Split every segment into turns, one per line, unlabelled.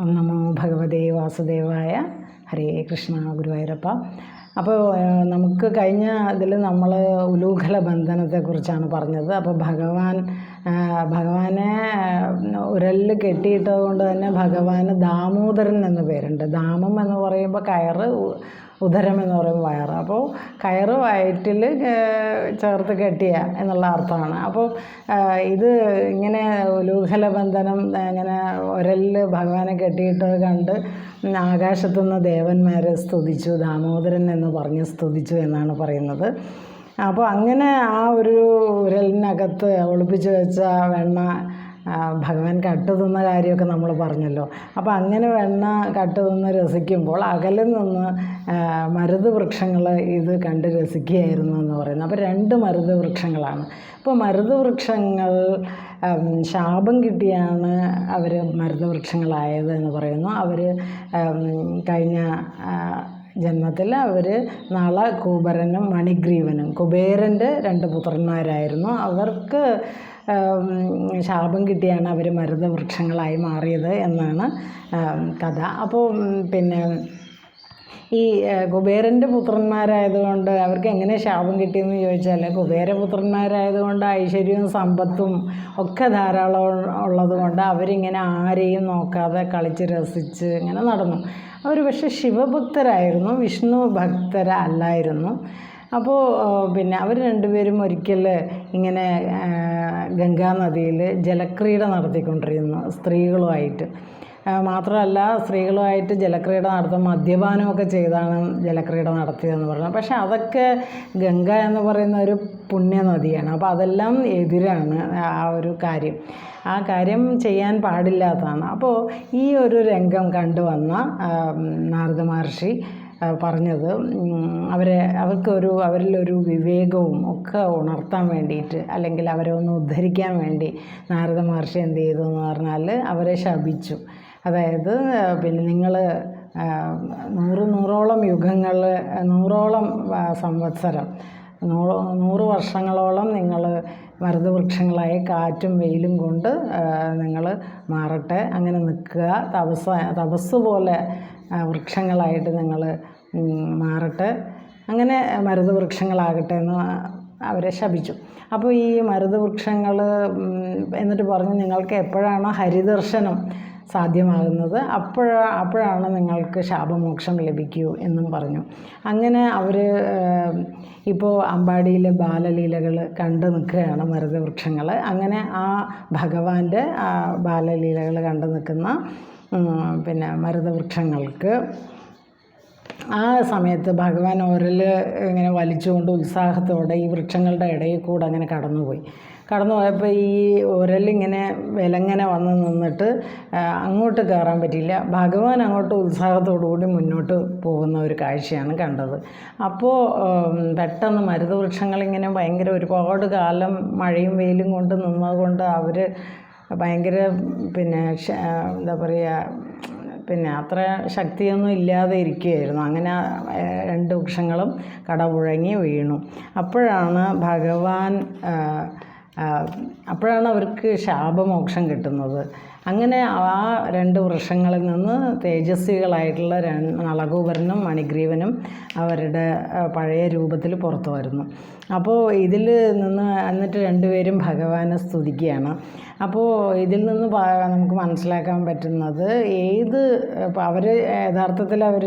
ഒന്ന് നമ്മൾ ഭഗവതേ വാസുദേവായ ഹരേ കൃഷ്ണ ഗുരുവായൂരപ്പ അപ്പോൾ നമുക്ക് കഴിഞ്ഞ ഇതിൽ നമ്മൾ ഉലൂഖല ബന്ധനത്തെക്കുറിച്ചാണ് പറഞ്ഞത് അപ്പോൾ ഭഗവാൻ ഭഗവാനെ ഉരലിൽ കെട്ടിയിട്ടത് കൊണ്ട് തന്നെ ഭഗവാന് ദാമോദരൻ എന്ന് പേരുണ്ട് ദാമം എന്ന് പറയുമ്പോൾ കയറ് ഉദരം എന്ന് പറയുമ്പോൾ വയറ് അപ്പോൾ കയറ് വയറ്റിൽ ചേർത്ത് കെട്ടിയ എന്നുള്ള അർത്ഥമാണ് അപ്പോൾ ഇത് ഇങ്ങനെ ബന്ധനം ഇങ്ങനെ ഒരലിൽ ഭഗവാനെ കെട്ടിയിട്ടത് കണ്ട് ആകാശത്തുനിന്ന് ദേവന്മാരെ സ്തുതിച്ചു ദാമോദരൻ എന്ന് പറഞ്ഞ് സ്തുതിച്ചു എന്നാണ് പറയുന്നത് അപ്പോൾ അങ്ങനെ ആ ഒരു അകത്ത് ഒളിപ്പിച്ച് വെച്ച വെണ്ണ ഭഗവാൻ കട്ട് തിന്ന കാര്യമൊക്കെ നമ്മൾ പറഞ്ഞല്ലോ അപ്പോൾ അങ്ങനെ വെണ്ണ കട്ട് തിന്ന് രസിക്കുമ്പോൾ അകലിൽ നിന്ന് മരുത് വൃക്ഷങ്ങൾ ഇത് കണ്ട് രസിക്കുകയായിരുന്നു എന്ന് പറയുന്നത് അപ്പോൾ രണ്ട് മരുത് വൃക്ഷങ്ങളാണ് അപ്പോൾ മരുത് വൃക്ഷങ്ങൾ ശാപം കിട്ടിയാണ് അവർ മരുത് വൃക്ഷങ്ങളായത് എന്ന് പറയുന്നു അവർ കഴിഞ്ഞ ജന്മത്തിൽ അവർ നള കൂബരനും മണിഗ്രീവനും കുബേരൻ്റെ രണ്ട് പുത്രന്മാരായിരുന്നു അവർക്ക് ശാപം കിട്ടിയാണ് അവർ മരുതവൃക്ഷങ്ങളായി മാറിയത് എന്നാണ് കഥ അപ്പോൾ പിന്നെ ഈ കുബേരൻ്റെ പുത്രന്മാരായതുകൊണ്ട് അവർക്ക് എങ്ങനെ ശാപം കിട്ടിയെന്ന് ചോദിച്ചാൽ കുബേരപുത്രന്മാരായതുകൊണ്ട് ഐശ്വര്യവും സമ്പത്തും ഒക്കെ ധാരാളം ഉള്ളതുകൊണ്ട് അവരിങ്ങനെ ആരെയും നോക്കാതെ കളിച്ച് രസിച്ച് ഇങ്ങനെ നടന്നു അവർ പക്ഷെ ശിവഭക്തരായിരുന്നു വിഷ്ണു ഭക്തരല്ലായിരുന്നു അപ്പോൾ പിന്നെ അവർ രണ്ടുപേരും ഒരിക്കൽ ഇങ്ങനെ ഗംഗാനദിയിൽ ജലക്രീഡ നടത്തിക്കൊണ്ടിരുന്നു സ്ത്രീകളുമായിട്ട് മാത്രമല്ല സ്ത്രീകളുമായിട്ട് ജലക്രീഡ നടത്തും മദ്യപാനമൊക്കെ ചെയ്താണ് ജലക്രീഡ നടത്തിയതെന്ന് പറഞ്ഞത് പക്ഷേ അതൊക്കെ ഗംഗ എന്ന് പറയുന്ന ഒരു പുണ്യനദിയാണ് അപ്പോൾ അതെല്ലാം എതിരാണ് ആ ഒരു കാര്യം ആ കാര്യം ചെയ്യാൻ പാടില്ലാത്തതാണ് അപ്പോൾ ഈ ഒരു രംഗം കണ്ടുവന്ന നാരദ മഹർഷി പറഞ്ഞത് അവരെ അവർക്കൊരു അവരിലൊരു വിവേകവും ഒക്കെ ഉണർത്താൻ വേണ്ടിയിട്ട് അല്ലെങ്കിൽ അവരെ ഒന്ന് ഉദ്ധരിക്കാൻ വേണ്ടി നാരദ മഹർഷി എന്ത് ചെയ്തു എന്ന് പറഞ്ഞാൽ അവരെ ശപിച്ചു അതായത് പിന്നെ നിങ്ങൾ നൂറ് നൂറോളം യുഗങ്ങൾ നൂറോളം സംവത്സരം നൂറ് നൂറ് വർഷങ്ങളോളം നിങ്ങൾ മരുതവൃക്ഷങ്ങളായി കാറ്റും വെയിലും കൊണ്ട് നിങ്ങൾ മാറട്ടെ അങ്ങനെ നിൽക്കുക തപസ് തപസ് പോലെ വൃക്ഷങ്ങളായിട്ട് നിങ്ങൾ മാറട്ടെ അങ്ങനെ മരുതവൃക്ഷങ്ങളാകട്ടെ എന്ന് അവരെ ശപിച്ചു അപ്പോൾ ഈ മരുതവൃക്ഷങ്ങൾ എന്നിട്ട് പറഞ്ഞു നിങ്ങൾക്ക് എപ്പോഴാണോ ഹരിദർശനം സാധ്യമാകുന്നത് അപ്പോഴ അപ്പോഴാണ് നിങ്ങൾക്ക് ശാപമോക്ഷം ലഭിക്കൂ എന്നും പറഞ്ഞു അങ്ങനെ അവർ ഇപ്പോൾ അമ്പാടിയിലെ ബാലലീലകൾ കണ്ടു നിൽക്കുകയാണ് വൃക്ഷങ്ങൾ അങ്ങനെ ആ ഭഗവാന്റെ ബാലലീലകൾ കണ്ടു നിൽക്കുന്ന പിന്നെ മരുതവൃക്ഷങ്ങൾക്ക് ആ സമയത്ത് ഭഗവാൻ ഓരൽ ഇങ്ങനെ വലിച്ചുകൊണ്ട് ഉത്സാഹത്തോടെ ഈ വൃക്ഷങ്ങളുടെ ഇടയിൽ കൂടെ അങ്ങനെ കടന്നുപോയി കടന്നു പോയപ്പോൾ ഈ ഉരലിങ്ങനെ വിലങ്ങനെ വന്ന് നിന്നിട്ട് അങ്ങോട്ട് കയറാൻ പറ്റിയില്ല ഭഗവാൻ അങ്ങോട്ട് ഉത്സാഹത്തോടുകൂടി മുന്നോട്ട് പോകുന്ന ഒരു കാഴ്ചയാണ് കണ്ടത് അപ്പോൾ പെട്ടെന്ന് മരുതവൃക്ഷങ്ങളിങ്ങനെ ഭയങ്കര ഒരുപാട് കാലം മഴയും വെയിലും കൊണ്ട് നിന്നതുകൊണ്ട് അവർ ഭയങ്കര പിന്നെ എന്താ പറയുക പിന്നെ അത്ര ശക്തിയൊന്നും ഇല്ലാതെ ഇരിക്കുകയായിരുന്നു അങ്ങനെ രണ്ട് വൃക്ഷങ്ങളും കടപുഴങ്ങി വീണു അപ്പോഴാണ് ഭഗവാൻ അപ്പോഴാണ് അവർക്ക് ശാപമോക്ഷം കിട്ടുന്നത് അങ്ങനെ ആ രണ്ട് വൃക്ഷങ്ങളിൽ നിന്ന് തേജസ്വികളായിട്ടുള്ള നളകൂപരനും മണിഗ്രീവനും അവരുടെ പഴയ രൂപത്തിൽ പുറത്തു വരുന്നു അപ്പോൾ ഇതിൽ നിന്ന് എന്നിട്ട് രണ്ടുപേരും ഭഗവാനെ സ്തുതിക്കുകയാണ് അപ്പോൾ ഇതിൽ നിന്ന് നമുക്ക് മനസ്സിലാക്കാൻ പറ്റുന്നത് ഏത് അവർ യഥാർത്ഥത്തിൽ അവർ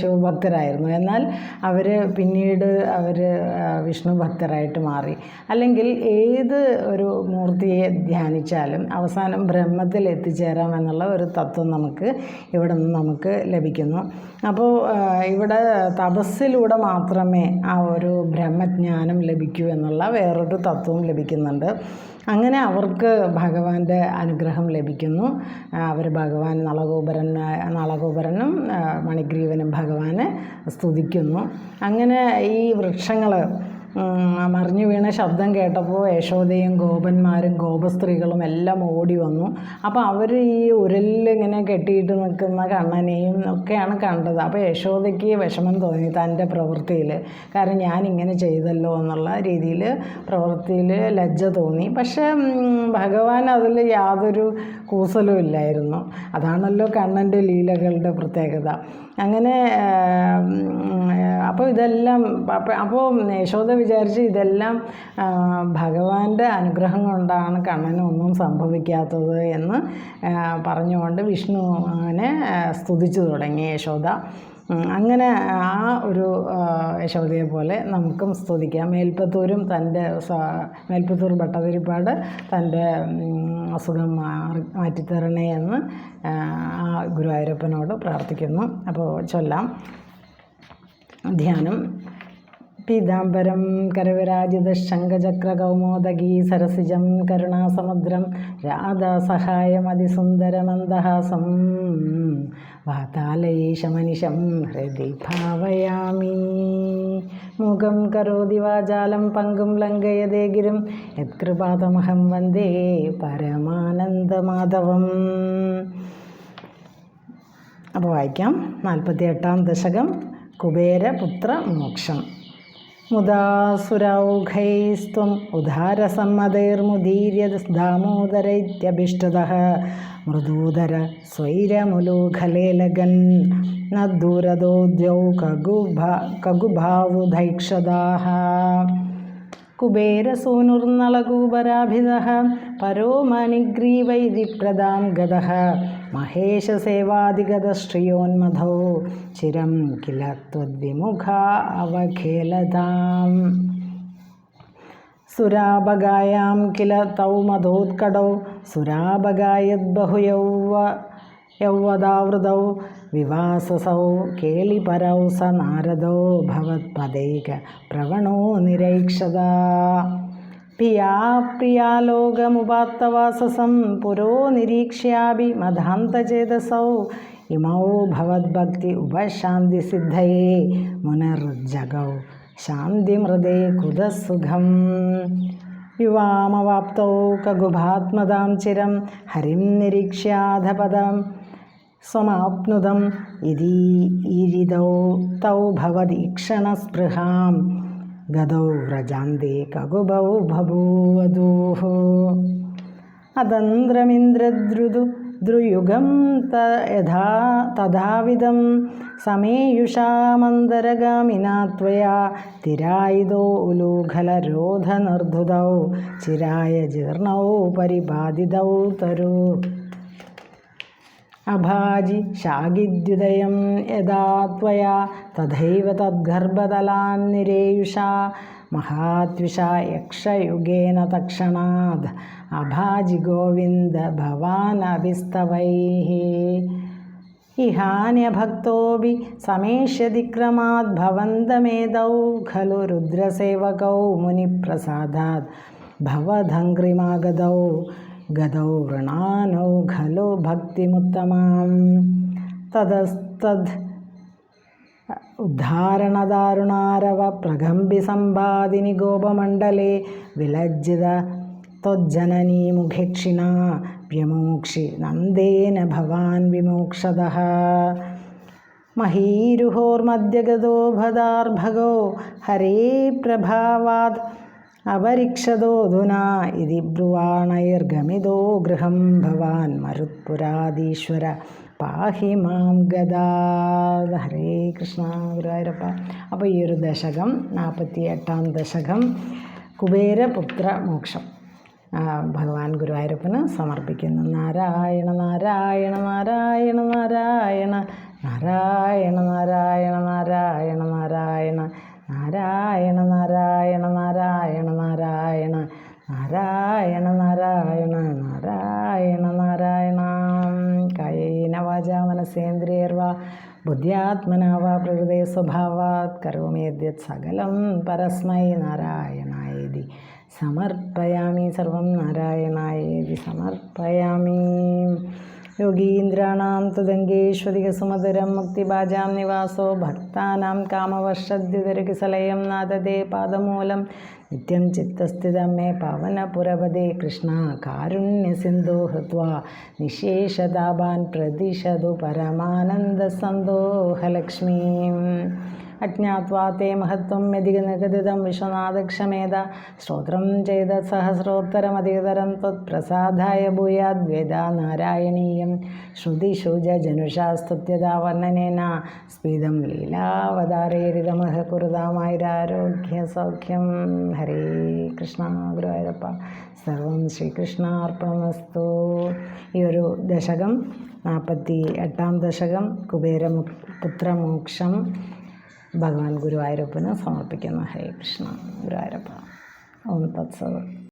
ശിവഭക്തരായിരുന്നു എന്നാൽ അവർ പിന്നീട് അവർ വിഷ്ണു ഭക്തരായിട്ട് മാറി അല്ലെങ്കിൽ ഏത് ഒരു മൂർത്തിയെ ധ്യാനിച്ചാലും അവസാനം ബ്രഹ്മത്തിൽ എത്തിച്ചേരാം എന്നുള്ള ഒരു തത്വം നമുക്ക് ഇവിടെ നിന്ന് നമുക്ക് ലഭിക്കുന്നു അപ്പോൾ ഇവിടെ തപസ്സിലൂടെ മാത്രമേ ആ ഒരു ബ്രഹ്മജ്ഞാനം ലഭിക്കൂ എന്നുള്ള വേറൊരു തത്വവും ലഭിക്കുന്നുണ്ട് അങ്ങനെ അവർക്ക് ഭഗവാന്റെ അനുഗ്രഹം ലഭിക്കുന്നു അവർ ഭഗവാൻ നളഗോപുരൻ നളഗോപുരനും മണിഗ്രീവനും ഭഗവാനെ സ്തുതിക്കുന്നു അങ്ങനെ ഈ വൃക്ഷങ്ങൾ മറിഞ്ഞു വീണ ശബ്ദം കേട്ടപ്പോൾ യശോദയും ഗോപന്മാരും ഗോപസ്ത്രീകളും എല്ലാം ഓടി വന്നു അപ്പോൾ അവർ ഈ ഉരലിങ്ങനെ കെട്ടിയിട്ട് നിൽക്കുന്ന കണ്ണനെയും ഒക്കെയാണ് കണ്ടത് അപ്പോൾ യശോദയ്ക്ക് വിഷമം തോന്നി തൻ്റെ പ്രവൃത്തിയിൽ കാരണം ഞാൻ ഇങ്ങനെ ചെയ്തല്ലോ എന്നുള്ള രീതിയിൽ പ്രവൃത്തിയിൽ ലജ്ജ തോന്നി പക്ഷേ ഭഗവാൻ അതിൽ യാതൊരു കൂസലും ഇല്ലായിരുന്നു അതാണല്ലോ കണ്ണൻ്റെ ലീലകളുടെ പ്രത്യേകത അങ്ങനെ അപ്പോൾ ഇതെല്ലാം അപ്പോൾ യശോദ വിചാരിച്ച് ഇതെല്ലാം ഭഗവാന്റെ അനുഗ്രഹം കൊണ്ടാണ് കണ്ണനൊന്നും സംഭവിക്കാത്തത് എന്ന് പറഞ്ഞുകൊണ്ട് വിഷ്ണുവിനെ സ്തുതിച്ചു തുടങ്ങി യശോദ അങ്ങനെ ആ ഒരു യശോദയെ പോലെ നമുക്കും സ്തുതിക്കാം മേൽപ്പത്തൂരും തൻ്റെ മേൽപ്പത്തൂർ ഭട്ടതിരിപ്പാട് തൻ്റെ അസുഖം മാറി മാറ്റിത്തരണേ എന്ന് ആ ഗുരുവായൂരപ്പനോട് പ്രാർത്ഥിക്കുന്നു അപ്പോൾ ചൊല്ലാം ധ്യാനം പീതാംബരം കരവരാജിത കരവിരാജിതശങ്കചക്രകൗമോദകീ സരസിജം കരുണാസമുദ്രം രാധാസഹായമതിസുന്ദരമന്ദഹാസം വാതാലയേശമനിശം ഹൃദി ഭാവയാമി മുഖം കരോതി വാചാലം പങ്കും ലംഘയതേ ഗിരും യത്കൃപാതമഹം വന്ദേ പരമാനന്ദമാധവം അപ്പോൾ വായിക്കാം നാൽപ്പത്തി എട്ടാം ദശകം കുബേരപുത്ര മോക്ഷം മുദാസുരൗഘൈസ്ത്വം ഉദാരസമ്മതൈർമുദീര്യദാമോദരൈത്യഭിഷ്ടത മൃദൂദര സ്വൈരമുലോഖലേലഗൻ നദൂരദോദ്യൗ കഗുഭ കഗുഭാവുധൈക്ഷതാ കുബേരസൂനുർന്നളകൂപരാഭിത പരോ മണിഗ്രീവൈതി പ്രദാം ഗത മഹേശസേവാദിഗതശ്രിയോന്മധോ ചിരം കില ത്വദ്വിമുഖ അവഖേലതാം സുരാപകായാം കില തൗ മധോത്കടൗ സുരാപകായദ്ബഹുയൗവ യൗവദാവൃതൗ വിവാസസൗ കേളിപരൗ സ നാരദോ ഭവത്പദൈക പ്രവണോ നിരൈക്ഷത പ്രിയാ പ്രിയാലോകമുപാത്തവാസസം പുരോ നിരീക്ഷ്യാഭി മതാന്തചേതസൗ ഇമൗ ഭവദ്ഭക്തി ഉപശാന്തി സിദ്ധയേ മുനർജഗൗ ശാന്തിമൃദേ കുതസുഖം യുവാമവാപ്തൗ കഗുഭാത്മതാം ചിരം ഹരിം നിരീക്ഷ്യാധപദം സ്വമാപ്നുതം യതി ഈരിതൗ തൗ ഭവദീക്ഷണസ്പൃഹാം ഗതൗ വ്രജാന്തേ കകുബൗ ബഭൂവധൂः അതന്ത്രമിന്ദ്രദ്രുതു ദ്രുയുഗം ത യഥാ തഥാവിധം സമേയുഷാമന്തരഗാമിനാ त्वया തിരായിതോ ഉലൂഖലരോധനർധുതൗ ചിരായ ജീർണൗ പരിപാതിതൗ തരൂ അഭാജി ശാകിദ്യുദയം യഥാ ത്വയാ തഥൈവ തദ്ഗർഭതലാന്നിരേയുഷാ മഹാത്വിഷ യക്ഷയുഗേന തക്ഷണാത് അഭാജി ഗോവിന്ദ ഭവാനഭിസ്തവൈ ഇഹാന്യഭക്തോപി സമേഷ്യതിക്രമാത് ഭവന്തമേതൗ ഖലു രുദ്രസേവകൗ മുനിപ്രസാദാത് ഭവധംഗ്രിമാഗതൗ ഗതൗ വൃണാനൗ ഖലോ ഭക്തിമുത്തമാം തതസ്തദ് ഉദ്ധാരണദാരുണാരവ പ്രകമ്പി സമ്പാദിനി ഗോപമണ്ഡലേ വിലജ്ജിത ത്വജ്ജനനീ മുഖേക്ഷിണ വ്യമോക്ഷി നന്ദേന ഭവാൻ വിമോക്ഷത മഹീരുഹോർമധ്യഗതോ ഭദാർഭഗോ ഹരേ പ്രഭാവാത് അപരിക്ഷതോധുനാ ഇതി ബ്രുവാണൈർഗമിതോ ഗൃഹം ഭവാൻ मरुत्पुरादीश्वर പാഹി മാം ഗതാ ഹരേ കൃഷ്ണ ഗുരുവായൂരപ്പ അപ്പോൾ ഈ ഒരു ദശകം നാൽപ്പത്തി എട്ടാം ദശകം കുബേരപുത്ര മോക്ഷം ഭഗവാൻ ഗുരുവായൂരപ്പന് സമർപ്പിക്കുന്നു നാരായണ നാരായണ നാരായണ നാരായണ നാരായണ നാരായണ നാരായണ നാരായണ നാരായണ നാരായണ बुद्ध्यात्मना वा प्रकृते स्वभावात् करोमि यद्यत् सकलं परस्मै नारायणायेति समर्पयामि सर्वं नारायणायेति समर्पयामि योगीन्द्राणां तु दङ्गेष्वधिकसुमधुरं मुक्तिभाजां निवासो भक्तानां कामवर्षद्युदरकिसलयं नाददे पादमूलं नित्यं चित्तस्थितं मे पावनपुरवदे कृष्णा कारुण्यसिन्धो हृत्वा निशेषदाभान् प्रदिशतु परमानन्दसन्दोहलक्ष्मीम् അജ്ഞാത്വാ തേ മഹത്വം യതികനകൃതം വിശ്വനാഥക്ഷമേത ശ്രോത്രം ചെയ്ത സഹസ്രോത്തരമധികതരം ത്വത്പ്രസാദായ ഭൂയാദ്വേദ നാരായണീയം ജനുഷാസ്തുത്യതാ വർണ്ണനേന സ്ഫീതം ലീലാവതാരേരിതമഹ സൗഖ്യം ഹരേ കൃഷ്ണ ഗുരുവായൂരപ്പ സർവം ശ്രീകൃഷ്ണാർപ്പണമസ്തു ഈ ഒരു ദശകം നാൽപ്പത്തി എട്ടാം ദശകം കുബേരമു പുത്രമോക്ഷം ഭഗവാൻ ഗുരുവായൂരപ്പന് സമർപ്പിക്കുന്നു ഹരേ കൃഷ്ണ ഗുരുവായൂരപ്പ ഓം തത്സവം